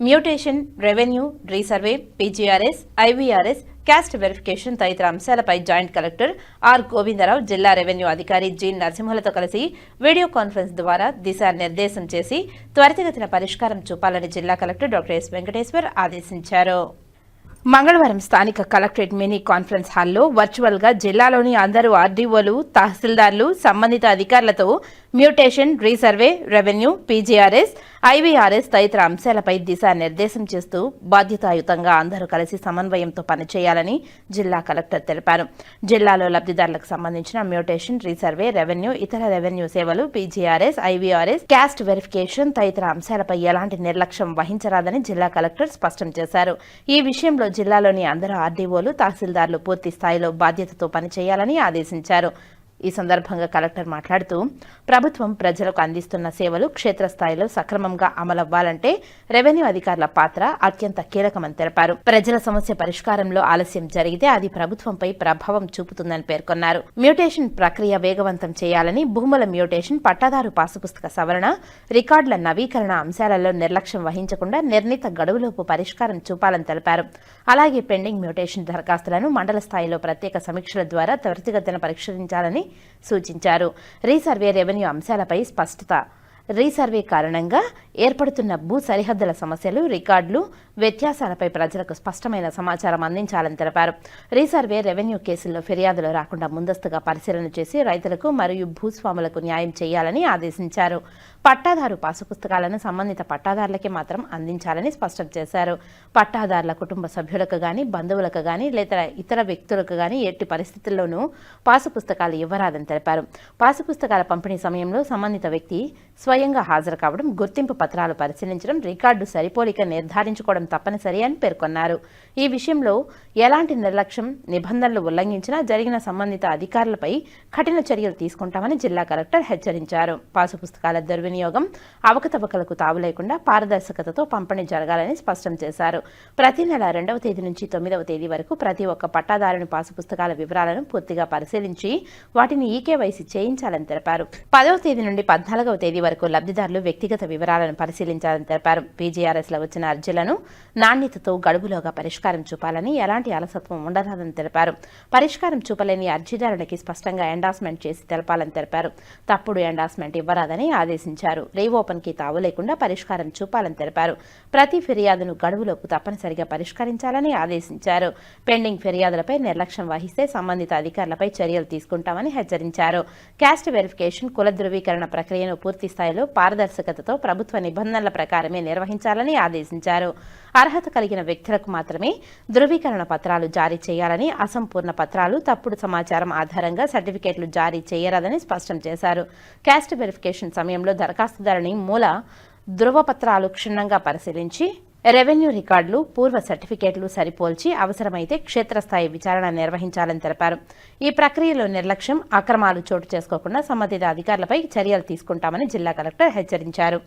Mutation revenue resurvey PGRS IVRS caste verification తదితర అంశాలపై joint collector R Govindarao జిల్లా revenue అధికారి జి నరసింహులతో కలిసి వీడియో కాన్ఫరెన్స్ ద్వారా దిశానిర్దేశం చేసి త్వరితగతిన పరిష్కారం చూపాలని జిల్లా కలెక్టర్ డాక్టర్ ఎస్ వెంకటేశ్వర్ ఆదేశించారు. మంగళవారం స్థానిక కలెక్టరేట్ మినీ కాన్ఫరెన్స్ హాల్లో వర్చువల్గా జిల్లాలోని అందరూ ఆర్డీఓలు తహసీల్దార్లు సంబంధిత అధికారులతో mutation resurvey revenue PGRS IVRS తదితర అంశాలపై దిశానిర్దేశం చేస్తూ బాధ్యతాయుతంగా అందరూ కలిసి సమన్వయంతో పనిచేయాలని జిల్లా కలెక్టర్ తెలిపారు. జిల్లాలో లబ్ధిదారులకు సంబంధించిన మ్యూటేషన్ రీసర్వే రెవెన్యూ ఇతర రెవెన్యూ సేవలు పీజీఆర్ఎస్ ఐవీఆర్ఎస్ క్యాస్ట్ వెరిఫికేషన్ తదితర అంశాలపై ఎలాంటి నిర్లక్ష్యం వహించరాదని జిల్లా కలెక్టర్ స్పష్టం చేశారు. ఈ విషయంలో జిల్లాలోని అందరూ ఆర్డీఓలు తహసీల్దార్లు పూర్తి స్థాయిలో బాధ్యతతో పనిచేయాలని ఆదేశించారు. ఈ సందర్భంగా కలెక్టర్ మాట్లాడుతూ ప్రభుత్వం ప్రజలకు అందిస్తున్న సేవలు క్షేత్రస్థాయిలో సక్రమంగా అమలవ్వాలంటే రెవెన్యూ అధికారుల పాత్ర అత్యంత కీలకమని తెలిపారు. ప్రజల సమస్య పరిష్కారంలో ఆలస్యం జరిగితే అది ప్రభుత్వంపై ప్రభావం చూపుతుందని పేర్కొన్నారు. మ్యూటేషన్ ప్రక్రియ వేగవంతం చేయాలని భూముల మ్యూటేషన్ పట్టాదారు పాసుపుస్తక సవరణ రికార్డుల నవీకరణ అంశాలలో నిర్లక్ష్యం వహించకుండా నిర్ణీత గడువులోపు పరిష్కారం చూపాలని తెలిపారు. అలాగే పెండింగ్ మ్యూటేషన్ దరఖాస్తులను మండల స్థాయిలో ప్రత్యేక సమీక్షల ద్వారా త్వరితగతిన పరిష్కరించాలని సూచించారు. రీసర్వే రెవెన్యూ అంశాలపై స్పష్టత రీసర్వే కారణంగా ఏర్పడుతున్న భూ సరిహద్దుల సమస్యలు రికార్డులు వ్యత్యాసాలపై ప్రజలకు స్పష్టమైన సమాచారం అందించాలని తెలిపారు. రీసర్వే రెవెన్యూ కేసుల్లో ఫిర్యాదులు రాకుండా ముందస్తుగా పరిశీలన చేసి రైతులకు మరియు భూస్వాములకు న్యాయం చేయాలని ఆదేశించారు. పట్టాదారు పాసు పుస్తకాలను సంబంధిత పట్టాదారులకే మాత్రం అందించాలని స్పష్టం చేశారు. పట్టాదారుల కుటుంబ సభ్యులకు గాని బంధువులకు గాని లేదా ఇతర వ్యక్తులకు గాని ఎట్టి పరిస్థితుల్లోనూ పాసు పుస్తకాలు ఇవ్వరాదని తెలిపారు. పాసు పుస్తకాల పంపిణీ సమయంలో సంబంధిత వ్యక్తి స్వయంగా హాజరు కావడం గుర్తింపు పత్రాలు పరిశీలించడం రికార్డు సరిపోలిక నిర్ధారించుకోవడం తప్పనిసరి అని పేర్కొన్నారు. ఈ విషయంలో ఎలాంటి నిర్లక్ష్యం నిబంధనలు ఉల్లంఘించినా జరిగిన సంబంధిత అధికారులపై కఠిన చర్యలు తీసుకుంటామని జిల్లా కలెక్టర్ హెచ్చరించారు. పాసు పుస్తకాల దుర్వినియోగం అవకతవకలకు తావు లేకుండా పారదర్శకతతో పంపిణీ జరగాలని స్పష్టం చేశారు. ప్రతి నెల రెండవ తేదీ నుంచి తొమ్మిదవ తేదీ వరకు ప్రతి ఒక్క పట్టాదారుని పాసు పుస్తకాల వివరాలను పూర్తిగా పరిశీలించి వాటిని ఈకేవైసీ చేయించాలని తెలిపారు. పదవ తేదీ నుండి పద్నాలుగవ తేదీ వరకు లబ్ధిదారులు వ్యక్తిగత వివరాలను పరిశీలించాలని తెలిపారు. పీజీఆర్ఎస్లో వచ్చిన అర్జీలను నాణ్యతతో గడువులోగా పరిష్కారం చూపాలని ఎలాంటి అలసత్వం ఉండరాదని తెలిపారు. పరిష్కారం చూపలేని అర్జీదారులకి స్పష్టంగా ఎండాస్మెంట్ చేసి తెలపాలని తెలిపారు. తప్పుడు ఎండాస్మెంట్ ఇవ్వరాదని ఆదేశించారు. రీఓపెన్కి తావు లేకుండా పరిష్కారం చూపాలని తెలిపారు. ప్రతి ఫిర్యాదును గడువులోపు తప్పనిసరిగా పరిష్కరించాలని ఆదేశించారు. పెండింగ్ ఫిర్యాదులపై నిర్లక్ష్యం వహిస్తే సంబంధిత అధికారులపై చర్యలు తీసుకుంటామని హెచ్చరించారు. క్యాస్ట్ వెరిఫికేషన్ కుల ధృవీకరణ ప్రక్రియను పూర్తి స్థాయిలో పారదర్శకతతో ప్రభుత్వ నిబంధనల ప్రకారమే నిర్వహించాలని ఆదేశించారు. అర్హత కలిగిన వ్యక్తులకు మాత్రమే ధృవీకరణ పత్రాలు జారీ చేయాలని అసంపూర్ణ పత్రాలు తప్పుడు సమాచారం ఆధారంగా సర్టిఫికేట్లు జారీ చేయరాదని స్పష్టం చేశారు. క్యాస్ట్ వెరిఫికేషన్ సమయంలో దరఖాస్తుదారుని మూల ధృవపత్రాలు క్షుణ్ణంగా పరిశీలించి రెవెన్యూ రికార్డులు పూర్వ సర్టిఫికేట్లు సరిపోల్చి అవసరమైతే క్షేత్రస్థాయి విచారణ నిర్వహించాలని తెలిపారు. ఈ ప్రక్రియలో నిర్లక్ష్యం అక్రమాలు చోటు చేసుకోకుండా సంబంధిత అధికారులపై చర్యలు తీసుకుంటామని జిల్లా కలెక్టర్ హెచ్చరించారు.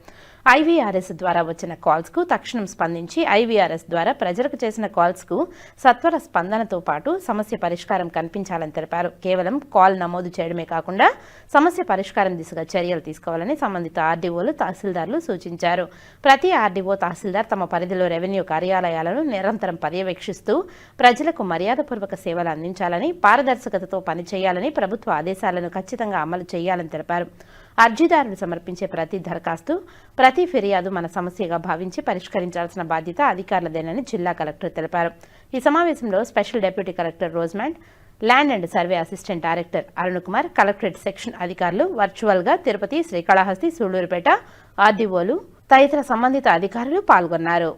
ఐవీఆర్ఎస్ ద్వారా వచ్చిన కాల్స్కు తక్షణం స్పందించి ఐవీఆర్ఎస్ ద్వారా ప్రజలకు చేసిన కాల్స్కు సత్వర స్పందనతో పాటు సమస్య పరిష్కారం కనిపించాలని తెలిపారు. కేవలం కాల్ నమోదు చేయడమే కాకుండా సమస్య పరిష్కారం దిశగా చర్యలు తీసుకోవాలని సంబంధిత ఆర్డీఓలు తహసీల్దార్లు సూచించారు. ప్రతి ఆర్డీఓ తహసీల్దార్ తమ పరిధిలో రెవెన్యూ కార్యాలయాలను నిరంతరం పర్యవేక్షిస్తూ ప్రజలకు మర్యాదపూర్వక సేవలు అందించాలని పారదర్శకతతో పనిచేయాలని ప్రభుత్వ ఆదేశాలను ఖచ్చితంగా అమలు చేయాలని తెలిపారు. అర్జీదారులు సమర్పించే ప్రతి దరఖాస్తు ప్రతి ఫిర్యాదు మన సమస్యగా భావించి పరిష్కరించాల్సిన బాధ్యత అధికారులదేనని జిల్లా కలెక్టర్ తెలిపారు. ఈ సమావేశంలో special deputy collector Rosemond land and survey assistant director Arun Kumar collectorate section అధికారులు వర్చువల్గా తిరుపతి శ్రీకాళహస్తి సూళ్ళూరుపేట ఆర్డీఓలు తదితర సంబంధిత అధికారులు పాల్గొన్నారు.